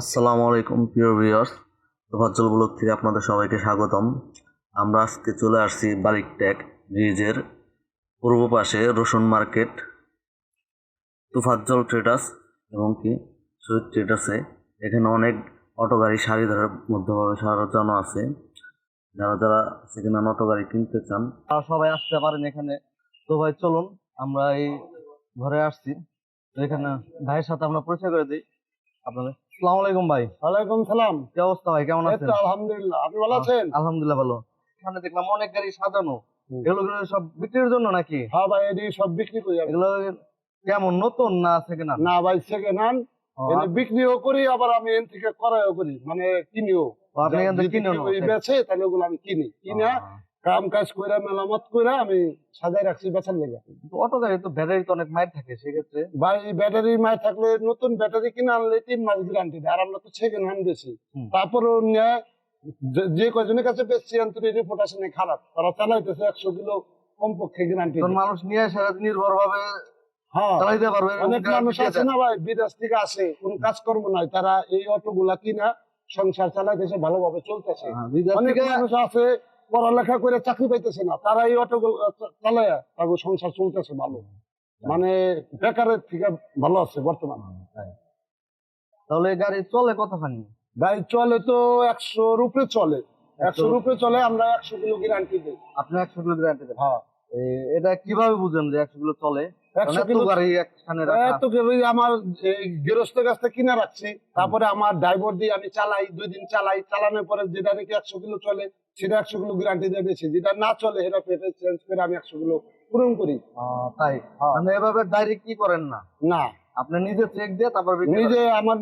আসসালামু আলাইকুম, প্রিয় ভিউয়ার্স। তোফাজ্জল ব্লগ থেকে আপনাদের সবাইকে স্বাগতম। আমরা আজকে চলে আসছি বারিক ট্যাগ ব্রিজের পূর্ব পাশে রসুন মার্কেট, তুফাজ্জল ট্রেডার্স এবং কি শহীদ ট্রেডার্সে। এখানে অনেক অটো গাড়ি সারি মধ্যভাবে সাজানো আছে। যারা যারা সেখানে অটো গাড়ি কিনতে চান, তারা সবাই আসতে পারেন এখানে। তো ভাই, চলুন, আমরা এই ঘরে আসছি। তো এখানে ভাইয়ের সাথে আমরা পরিচয় করে দিই আপনাদের। আসসালামু আলাইকুম ভাই। ওয়ালাইকুম সালাম। কি অবস্থা ভাই? কেমন আছেন? আলহামদুলিল্লাহ। আপনি ভালো আছেন? আলহামদুলিল্লাহ ভালো। এখানে দেখলাম অনেক গাড়ি সাজানো। এগুলো সব বিক্রির জন্য নাকি? হ্যাঁ ভাই সব বিক্রি করি। এগুলো কেমন নতুন না সেকেন্ড হ্যান্ড না ভাই সেকেন্ড হ্যান্ড এনে বিক্রিও করি আবার আমি এন থেকে ক্রয়ও করি। মানে কিনিও। আপনি কিনে তাহলে ওগুলো আমি কিনি। কিনা কাম কাজ করে মেলামত করে আমি সাজাই রাখছি বেচার লেগে। অটো গাড়ি তো ব্যাটারি তো অনেক মাইর থাকে সেক্ষেত্রে? ভাই ব্যাটারি মায় থাকলে নতুন ব্যাটারি কিনে আনলে তিন মাস গ্যারান্টি দেয় আর আমরা তো সেকেন্ড হ্যান্ড বেশি তারপরে যে- কাছে রিপোর্টেশন খারাপ। তারা চালাইতেছে একশো কিলো কমপক্ষে গ্যারান্টি মানুষ নিয়ে এসে নির্ভর ভাবে হ্যাঁ চালাইতে পারবে অনেক মানুষ আছে না ভাই বিদেশ থেকে আসে কোন কাজকর্ম নাই তারা এই অটো গুলা কিনা সংসার চালাইতেছে ভালোভাবে চলতেছে। হ্যাঁ, অনেক মানুষ আছে পড়ালেখা করে চাকরি পাইতেছে না তারা এই অটো চালায় তাদের সংসার চলতেছে ভালো। মানে বেকারের থেকে ভালো আছে বর্তমান। তাহলে গাড়ি চলে কতখানি? ভাই চলে তো একশোর উপরে চলে। একশোর উপরে চলে আমরা একশো কিলো গ্যারান্টি দিই। আপনি একশো কিলো গ্যারান্টি দেন? হ্যাঁ। এটা কীভাবে বুঝেন যে একশো কিলো চলে? একশো গাড়ি করে আমার গৃহস্থ থেকে কিনে রাখছি তারপরে আমার ড্রাইভার দিয়ে আমি চালাই দুই দিন চালাই চালানোর পরে যেটা নাকি একশো কিলো চলে সেটা একশো কিলো গ্যারান্টি দিয়ে বেশি যেটা না চলে সেটা পেটে চেঞ্জ করে আমি একশো কিলো পূরণ করি। তাই? হ্যাঁ। এভাবে ডাইরেক্ট কি করেন না? না। আপনি নিজে চেক দিয়ে তারপর নিজে আমার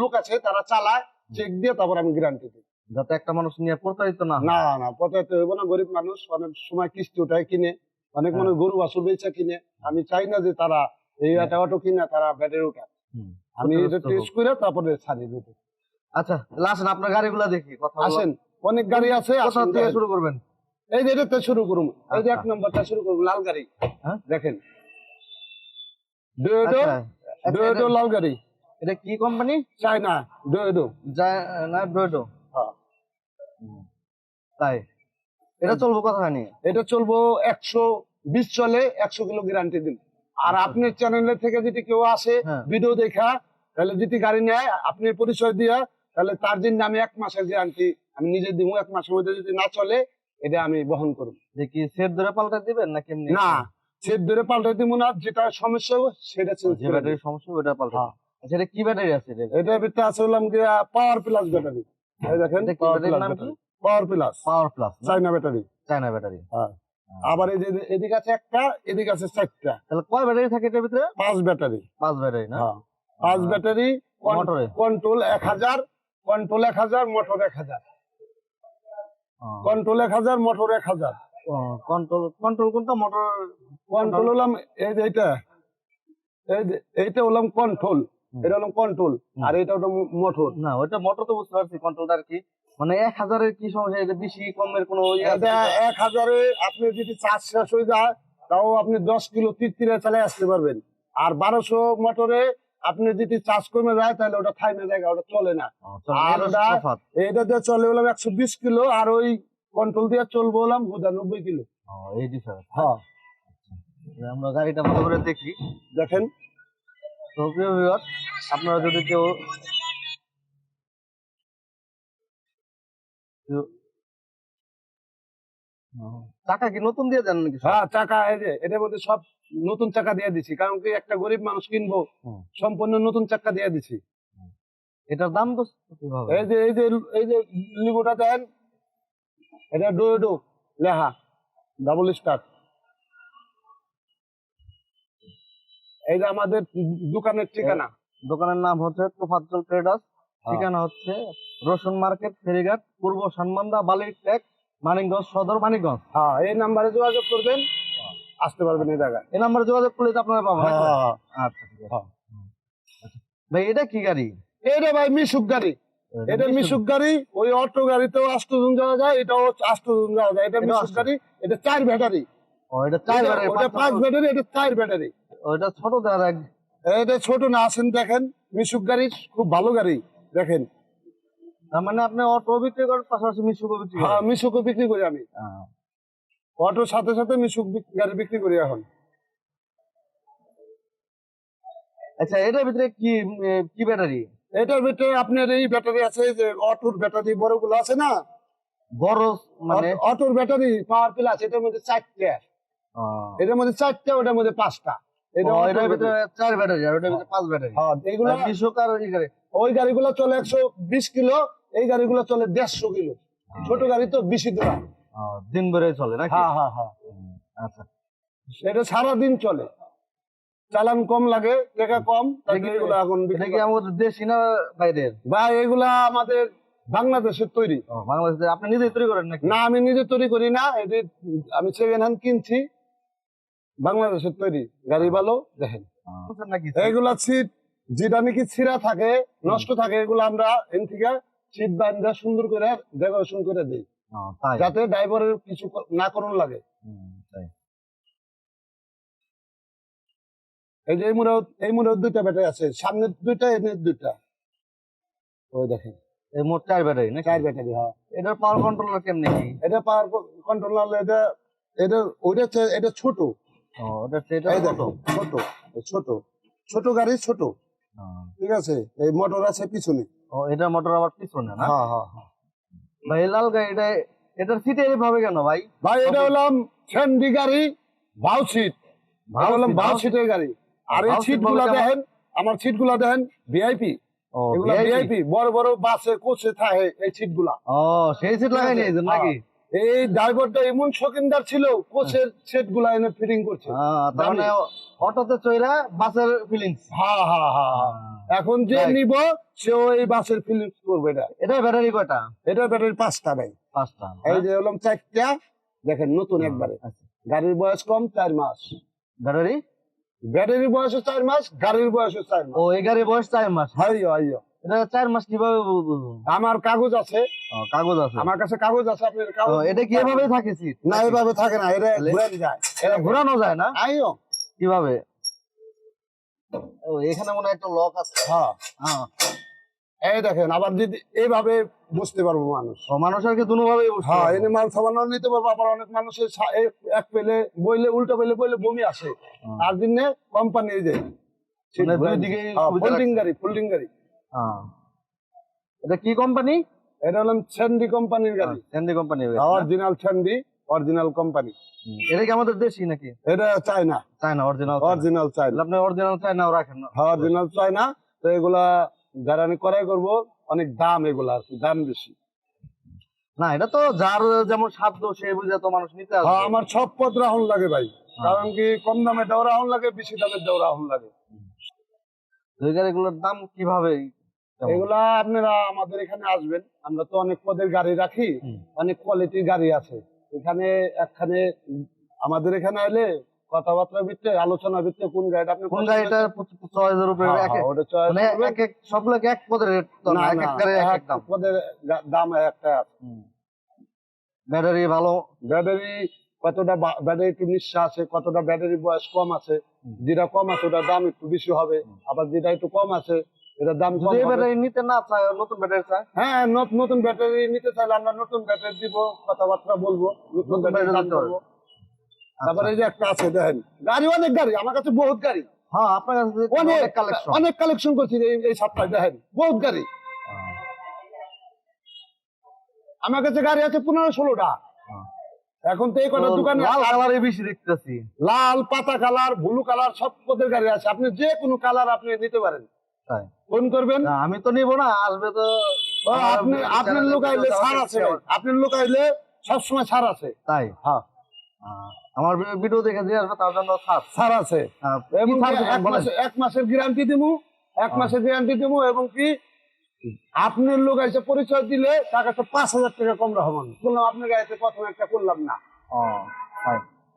লোক আছে তারা চালায় চেক দিয়ে তারপর আমি গ্যারান্টি দিই। যাতে একটা মানুষ নিয়ে প্রতারিত না না না পথে হইব না গরিব মানুষ অনেক সময় কিস্তি ওটাই কিনে অনেক হ্যাঁ। মানুষ গরু বাছুর বেচা কিনে। আমি চাই না যে তারা এই একটা অটো কিনে তারা ব্যাটারি ওঠা আমি এটা টেস্ট করে তারপরে ছাড়ি দিতে আচ্ছা আসেন আপনার গাড়িগুলো দেখি কথা আসেন। অনেক গাড়ি আছে কোথা থেকে শুরু করবেন? এই যে এটাতে শুরু করুন। এই যে এক আচ্ছা। নম্বরটা শুরু করুন লাল গাড়ি। হ্যাঁ? দেখেন। ডোয়েডো আচ্ছা, আচ্ছা, ডোয়েডো লাল গাড়ি। এটা কি কোম্পানি চায়না ডোয়েডো না ডোয়েডো হ্যাঁ। তাই? এটা চলবো কতখানি এটা চলবো একশো বিশ চলে একশো কিলো গ্যারান্টি দিন। আর আপনার চ্যানেলের থেকে যদি কেউ আসে হ্যাঁ। ভিডিও দেখা তাহলে যদি গাড়ি নেয় আপনি পরিচয় দিয়া তাহলে তার জন্য আমি এক মাসের গ্যারান্টি আমি নিজে দিব এক মাসের মধ্যে যদি না চলে এটা আমি বহন করব। দেখি সেট ধরে পাল্টা দিবেন না কেমনি? না সেট ধরে পাল্টাই দিব না যেটা সমস্যা সেটা যে ব্যাটারির সমস্যা ওটা পাল্টা হ্যাঁ। আচ্ছা এটা কি ব্যাটারি আছে এটা? ভিতরে আছে হলাম গিয়া পাওয়ার প্লাস ব্যাটারি। এই দেখেন এটা পাওয়ার প্লাস নাম কি? Power plus power plus China battery. China battery. হ্যাঁ। আবার এই যে এদিকে আছে একটা এদিকে আছে চারটা। তাহলে কয় ব্যাটারি থাকে এটার ভিতরে? পাঁচ ব্যাটারি। পাঁচ ব্যাটারি না? হ্যাঁ। পাঁচ ব্যাটারি কন্ট্রোল এক হাজার কন্ট্রোল এক হাজার মোটর এক হাজার। কন্ট্রোল এক হাজার মোটর এক হাজার। কন্ট্রোল কন্ট্রোল কোনটা মোটর কন্ট্রোল হলাম এই যে এইটা। এই যে এইটা হলাম কন্ট্রোল। এটা হলাম কন্ট্রোল। আর এটা হলো মোটর। না মোটর তো বুঝতে পারছি কন্ট্রোলটা আর কি। মানে এক হাজারের কি সমস্যা? এটা বেশি কমের কোনো ইয়ে? এক হাজারে আপনি যদি চার্জ শেষ হয়ে যায় তাও আপনি দশ কিলো তিরিরে চালিয়ে আসতে পারবেন। আর বারোশো মোটরে আপনি যদি চাষ কমে যায় তাহলে ওটা থাইমে জায়গা ওটা চলে না। আর এটা ওটা- এটা দিয়ে চলে হলাম একশো বিশ কিলো আর ওই কন্ট্রোল দিয়ে চলবো হলাম নব্বই কিলো। এই ডিফারেন্স হ্যাঁ। আমরা গাড়িটা ভালো করে দেখি। দেখেন। তো প্রিয় আপনারা যদি কেউ টাকা কি নতুন দিয়ে দেন নাকি হ্যাঁ টাকা এই যে এটার মধ্যে সব নতুন চাকা দিয়ে দিছি। কারণ কি একটা গরিব মানুষ কিনবো সম্পূর্ণ নতুন চাকা দিয়ে দিছি। এটার দাম তো এই যে এই যে এই যে লিগোটা দেন এটা ডোডো লেহা ডাবল স্টার এই যে আমাদের দোকানের ঠিকানা। দোকানের নাম হচ্ছে তোফাজ্জল ট্রেডার্স। ঠিকানা হচ্ছে রসুন মার্কেট ফেরিঘাট পূর্ব সানমান্দা বালির ট্যাক মানিকগঞ্জ সদর মানিকগঞ্জ। হ্যাঁ এই নাম্বারে যোগাযোগ করবেন আসতে পারবেন এই জায়গায়। এই নাম্বারে যোগাযোগ করলে তো আপনারা পাবেন হ্যাঁ। আচ্ছা ঠিক আছে। ভাই এটা কি গাড়ি? এটা ভাই মিশুক গাড়ি। এটা মিশুক? গাড়ি ওই অটো গাড়িতেও আষ্টজন যাওয়া যায় এটাও আষ্টজন যাওয়া যায়। এটা মিশুক গাড়ি এটা চার ব্যাটারি। ও, এটা চার ব্যাটারি, ওটা পাঁচ ব্যাটারি। এটা চার ব্যাটারি। ওইটা ছোট এক এটা ছোট না আসেন দেখেন। মিশুক গাড়ি খুব ভালো গাড়ি দেখেন। মানে আপনি অটো বিক্রি করেন পাশাপাশি মিশুকও বিক্রি হ্যাঁ মিশুকও বিক্রি করি আমি। অটোর সাথে সাথে মিশুক গাড়ি বিক্রি করি এখন। আচ্ছা এটার ভিতরে কি কি ব্যাটারি? এটার ভিতরে আপনার এই ব্যাটারি আছে যে অটোর ব্যাটারি বড়গুলো আছে না? বড় মানে? অটোর ব্যাটারি পাওয়ার প্লাস এটার মধ্যে চারটে। এটার মধ্যে চারটে ওটার মধ্যে পাঁচটা। এটা এটার ভিতরে চার ব্যাটারি আর ওটার ভিতরে পাঁচ ব্যাটারি। হ্যাঁ মিশুক আর ওই গাড়িগুলো চলে একশো বিশ কিলো এই গাড়িগুলো চলে দেড়শো কিলো। ছোট গাড়ি তো বেশি দূরা। দিন ভরে চলে নাকি? হ্যাঁ হ্যাঁ হ্যাঁ। আচ্ছা। এটা সারাদিন চলে। চালান কম লাগে টাকা কম এগুলো এখন এটা বিক্রি কি করা- আমাদের দেশি না বাইরের? বা এগুলা আমাদের বাংলাদেশের তৈরি। আপনি নিজে তৈরি করেন নাকি? না আমি নিজে তৈরি করি না এটি আমি সেকেন্ড হ্যান্ড কিনছি। বাংলাদেশের তৈরি। গাড়ি ভালো দেখেন। নাকি? এইগুলা সিট যেটা নাকি ছিঁড়া থাকে নষ্ট থাকে এগুলো আমরা এন থেকে সিট বান্ধা সুন্দর করে ডেকোরেশন করে দিই। যাতে ড্রাইভারের কিছু না করুন লাগে। এই যে এই মোড়ে এই মোড়ে দুইটা ব্যাটারি আছে। সামনের দুইটা এনের দুইটা। ওই দেখেন। এই মোট চার ব্যাটারি নাকি? চার ব্যাটারি হ্যাঁ। এটার পাওয়ার কন্ট্রোলার কেমনি এটা পাওয়ার কন্ট্রোলার এটা এটা ওইটা এটা ছোট। ছোট। ছোট ছোট। গাড়ি ছোট। ঠিক আছে? এই মোটর আছে পিছনে। ও এটা মোটর আবার পিছনে না? হ্যাঁ হ্যাঁ হ্যাঁ। ভাই লাল গাড়ি এটা এটার সিট এইভাবে কেন ভাই? ভাই এটা হলাম ফ্যান্ডি গাড়ি বাউ সিট seat, বাউ সিটের গাড়ি। আর এই সিটগুলা দেখেন আমার সিটগুলা দেখেন ভিআইপি ও এগুলা? ভিআইপি বড় বড় বাসে কোচে থাকে এই সিটগুলা ও সেই সিট লাগাই নিয়েছেন নাকি? এই ড্রাইভারটা এমন শৌখিনদার ছিল কোচের সেটগুলা এনে ফিটিং করছে। তার মানে অটোতে চইরা বাসের ফিলিংস হ্যাঁ হ্যাঁ হ্যাঁ হ্যাঁ। এখন যে. নিব সেও এই বাসের ফিলিংস করবে এটা এটা ব্যাটারি কয়টা? এটা ব্যাটারি পাঁচটা ভাই। পাঁচটা। এই যে হলাম চারটা দেখেন নতুন একবারে। আচ্ছা। গাড়ির বয়স কম চার মাস। ব্যাটারি ব্যাটারির বয়সও চার মাস গাড়ির বয়সও চার মাস। ও এই গাড়ির বয়স চার মাস? হাইও হাইও এটা চার মাস কীভাবে? আমার কাগজ আছে কাগজ আছে। আমার কাছে কাগজ আছে আপনার কাগজ এটা কি এভাবে থাকে সিট না এভাবে থাকে না এটা? যায়। এটা ঘোরানো যায় না? আইও কীভাবে? ও এখানে মনে হয় একটা লক আছে। হ্যাঁ হ্যাঁ এই দেখেন আবার যদি এইভাবে বুঝতে পারব মানুষ। ও মানুষ কি দুভাবে হ্যাঁ এনে মাল সামান্য নিতে পারব আবার অনেক মানুষের এক- পেলে বইলে উল্টো পেলে বইলে বমি আসে। তার জন্য কোম্পানি এই যে দুই দিকে সুবিধা ফোল্ডিং গাড়ি ফোল্ডিং গাড়ি। এটা কি কোম্পানি এটা হলাম স্যান্ডি কোম্পানির গাড়ি। Sandy original Sandy original company এটা কি আমাদের দেশি নাকি? এটা চায়না চায় না অরিজিনাল অরিজিনাল চায়না আপনি অরিজিনাল চায় না রাখেন না। অরিজিনাল চায়না তো এগুলা যারা আমি ক্রয় করব অনেক দাম এগুলা আর কি দাম বেশি। না এটা তো যার যেমন সাধ্য সে বুঝে তো মানুষ নিতে হ্যাঁ আসবে আমার সব পদ রাহুল লাগে ভাই। কারণ কি কম দামে দেওয়া রাহুল লাগে বেশি দামে দেওয়া রাহুল লাগে। ওই গাড়িগুলোর দাম কীভাবে? এগুলা আপনারা আমাদের এখানে আসবেন। আমরা তো অনেক পদের গাড়ি রাখি অনেক কোয়ালিটির গাড়ি আছে। এখানে একখানে আমাদের এখানে এলে কথাবার্তা ভিত্তে আলোচনা ভিত্তে কোন গাড়িটা আপনি কোন গাড়িটা ছয় হাজার উপরে হ্যাঁ, এক মানে করবেন। এক এক সবগুলো এক পদের রেট না না, এক এক গাড়ির এক এক এক দাম। পদের দাম একটা ব্যাটারি ভালো? ব্যাটারি কতটা ব্যাটারি একটু নিঃশ্বাস আছে কতটা ব্যাটারি বয়স কম আছে যেটা কম আছে ওটার দাম একটু বেশি হবে আবার যেটা একটু কম আছে এটার দাম যদি ব্যাটারি নিতে না চায় নতুন ব্যাটারি চায়? হ্যাঁ নত- নতুন ব্যাটারি নিতে চাইলে আমরা নতুন ব্যাটারি দিব কথাবার্তা বলব নতুন ব্যাটারি। বলব তারপরে এই যে একটা আছে দেখেন গাড়ি অনেক গাড়ি আমার কাছে বহুত গাড়ি। হ্যাঁ আপনার কাছে অনেক কালেকশন অনেক কালেকশন করছি এই সপ্তাহে দেখেন বহুত গাড়ি। আমার কাছে গাড়ি আছে পনেরো ষোলোটা। হ্যাঁ। এখন তো এই কটা দোকানে লাল কালারে বেশি দেখতেছি। লাল পাতা কালার ব্লু কালার সব পদের গাড়ি আছে। আপনি যে কোনো কালার আপনি নিতে পারেন। তাই। ফোন করবেন? আমি তো নিব না আসবে তো আপনি আপনার লোক আইলে ছাড় আছে আপনার লোক আইলে সবসময় ছাড় আছে। তাই? হ্যাঁ। আমার ভিডিও দেখে দিয়ে আসবে তার জন্য ছাড়। ছাড় আছে। দিবেন এক মাসের গ্যারান্টি দিব এক হ্যাঁ। মাসের গ্যারান্টি দিব এবং কি আপনার লোক এসে পরিচয় দিলে তার কাছে পাঁচ হাজার টাকা কম রাখব আমি। বললাম আপনার গাড়িতে প্রথম একটা করলাম না।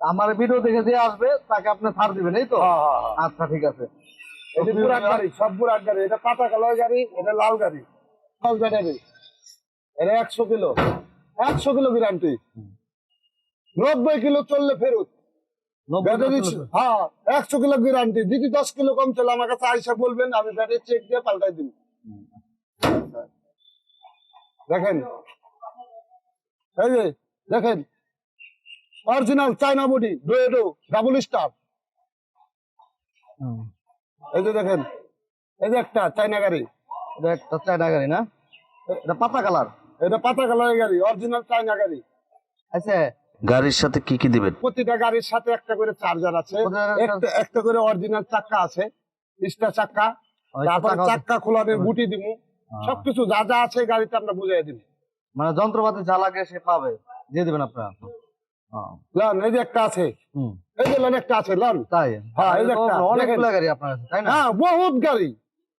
আমার ভিডিও দেখে দিয়ে আসবে তাকে আপনি ছাড় দিবেন এই তো? হ্যাঁ, হ্যাঁ, হ্যাঁ। আচ্ছা ঠিক আছে। এটা বুড়ার গাড়ি সব বুড়ার গাড়ি এটা পাতা গাড়ি এটা লাল গাড়ি। লাল এটা একশো কিলো। একশো কিলো গ্যারান্টি। নব্বই কিলো চললে ফেরত। হ্যাঁ একশো কিলো গ্যারান্টি। যদি দশ কিলো কম চলে আমার কাছে আইসা বলবেন আমি ব্যাটারি চেক দিয়ে পাল্টাই দিন দেখেন। এই যে দেখেন। অরিজিনাল চায়না বডি ডোয়েডো ডাবল স্টার। এই যে দেখেন এই যে একটা চায়না গাড়ি। এটা একটা চায়না গাড়ি না? এটা পাতা কালার। এটা পাতা কালারের গাড়ি অরিজিনাল চায়না গাড়ি। আচ্ছা। গাড়ির সাথে কি কি দিবেন? প্রতিটা গাড়ির সাথে একটা করে চার্জার আছে একটা একটা করে অরিজিনাল চাক্কা আছে বিশটা চাক্কা। তারপর চাক্কা খোলানোর বুটি দিব সবকিছু যা যা আছে গাড়িতে আমরা বুঝাই দিব মানে যন্ত্রপাতি যা লাগে সে পাবে। দিয়ে দিবেন আপনারা। লন এই যে একটা আছে। এই যে লন একটা আছে লন। তাই? হ্যাঁ, এই যে একটা, অনেকগুলো গাড়ি আপনার কাছে তাই না? হ্যাঁ বহুত গাড়ি।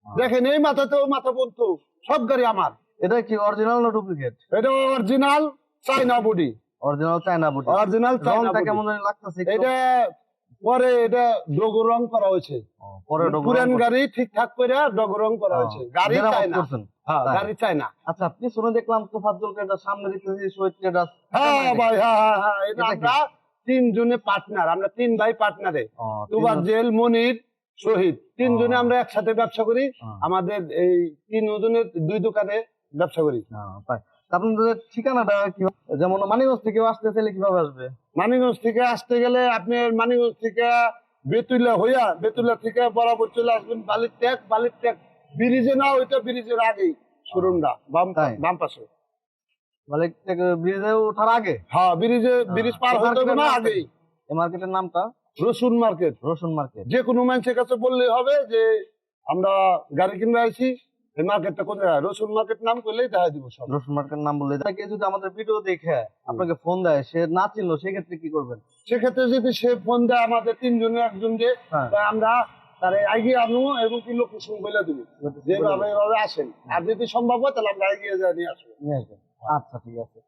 দেখেন এই মাথাতে ওই মাথা পর্যন্ত সব গাড়ি আমার। এটা কি অরিজিনাল না ডুপ্লিকেট এটা original China body original China বুটি অরিজিনাল চাইনা রংটা কেমন জানি লাগতেছে এটা পরে এটা ডগর রং করা হয়েছে। পুরান গাড়ি ঠিকঠাক করে ডগর রং করা হয়েছে। গাড়ি যেটা চাই মাপ না করছেন। হ্যাঁ গাড়ি চাই না। আচ্ছা পিছনে দেখলাম তোফাজ্জল ট্রেডার সামনে দেখতেছি শহীদ ট্রেডার হ্যাঁ ভাই হ্যাঁ হ্যাঁ হ্যাঁ এটা এটা আমরা তিনজনে পার্টনার আমরা তিন ভাই পার্টনারে ও, তুবার তিনজন- জেল মনির শহীদ। তিনজনে আমরা একসাথে ব্যবসা করি। আমাদের এই তিন ওজনের দুই দোকানে ব্যবসা করি। আপনাদের ঠিকানাটা কি? যেমন মানিগঞ্জ থেকে আসতে চাইলে কীভাবে আসবে? মানিগঞ্জ থেকে আসতে গেলে আপনি মানিগঞ্জ থেকে বেতুলা হইয়া বেতুলা থেকে বরাবর চলে আসবেন বালির ট্যাগ। বালির ট্যাগ ব্রিজে না ওইটা ব্রিজের আগেই শোরুমটা বাম বাম পাশে। থেকে ব্রিজে ওঠার আগে? হ্যাঁ ব্রিজে ব্রিজ পার হতে হবে না আগেই। এই মার্কেটের নামটা? রসুন মার্কেট। রসুন মার্কেট। যে কোনো মানুষের কাছে বললেই হবে যে আমরা গাড়ি কিনতে আইছি এই মার্কেটটা কোন জায়গায় রসুন মার্কেট নাম করলেই দেখা দিব সব। রসুন মার্কেটের নাম বললে কেউ যদি আমাদের ভিডিও দেখে আপনাকে ফোন দেয় সে না চিনলো সেক্ষেত্রে কি করবেন? সেক্ষেত্রে যদি সে ফোন দেয় আমাদের তিনজনে একজনকে হ্যাঁ। তা আমরা তারে এগিয়ে আনব এবং কি লোকেশন বলে দিব। যেভাবে এভাবে আসেন। আর যদি সম্ভব হয় তাহলে আমরা এগিয়ে যাই নিয়ে আসব। নিয়ে আসবেন। আচ্ছা ঠিক আছে।